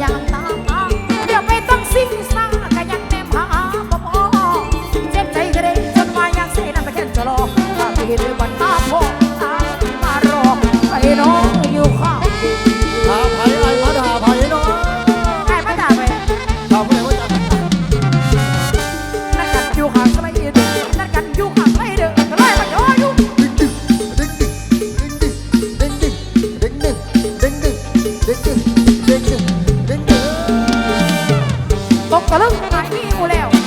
อย่างตามเดี๋ยวไปต้งสิ่งสร้างก็ยังแนมหาบ่เจ็บใจกระเด็จนว่อยากเสียน้ปแค่จะรอถ้าไปเรื่อยวันตาพ่อตาที่มารอไอ้น้องอยู่ข้างด่าไผ่ไอ้มาด่าไผ่น้องไอ้มาด่าไปด่าพี่าด่านันอยู่ห่างไกลเด้อนัดกันอยู่ห่างไกลเด้อก็เลยมาย่ออยู่เด้งดึน้งงเด้งดึงงดึงเด้งดึง ก็เริ่มหายพี่กูแล้ว